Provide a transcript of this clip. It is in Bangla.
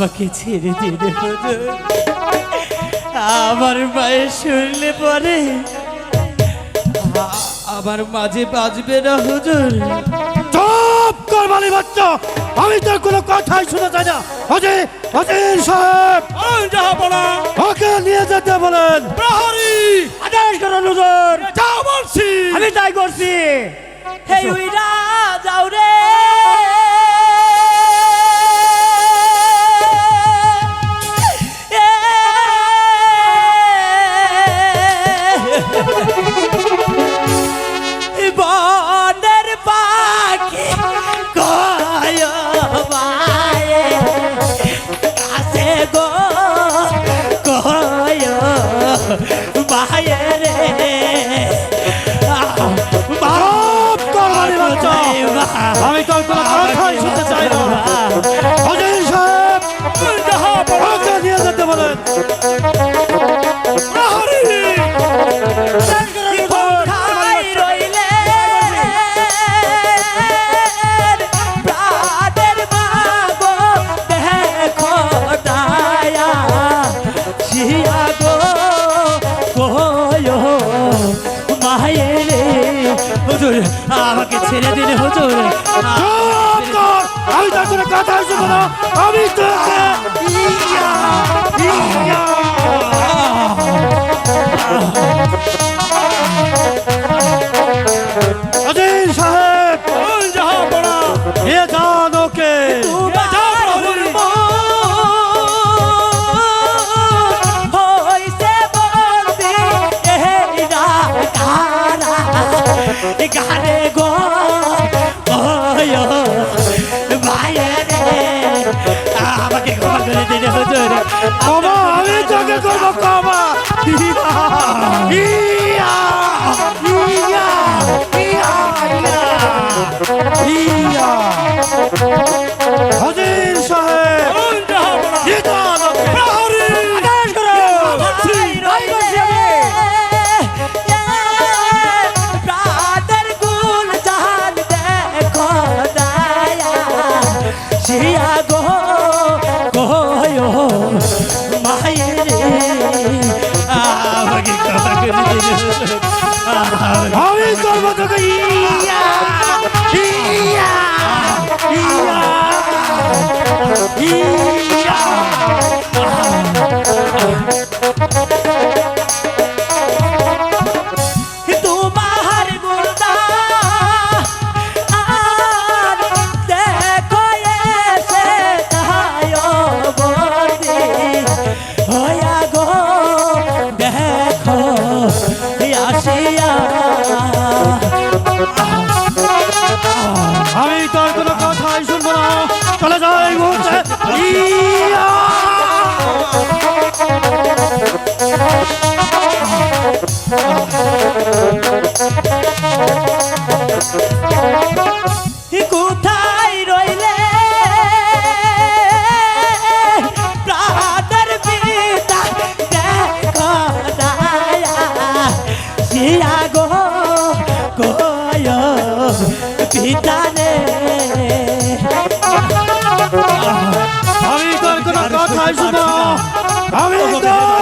আমাকে ছেড়ে দিন হুজুর আমার মায়ের শুনলে পরে আমার মাঝে বাজবে না হুজুর। চুপ কর বালি বাচ্চা। আমি তোর কোনো কথাই শুনে চাই না। অজে অজির সাহেব। ওকে নিয়ে যেতে বলেন। প্রহরী। আদেশ করুন হুজুর। যাও বলছি। আমি তাই করছি। হেই উইরা যাও রে। আমি তোর কোনো কথাই শুনতে চাই না। অজির সাহেব নিয়ে যেতে বলেন। শিয়া গো কয়ো আমাকে ছেড়ে দিন হুজুর। আমি তোর কোনো কথাই শুনব আমি সাহেব। গানে মায়েরে আমাকে ক্ষমা করে আমি করব তোকে ইয়া। চলে যাও এই মুহূর্তে ইয়া! আমি তোর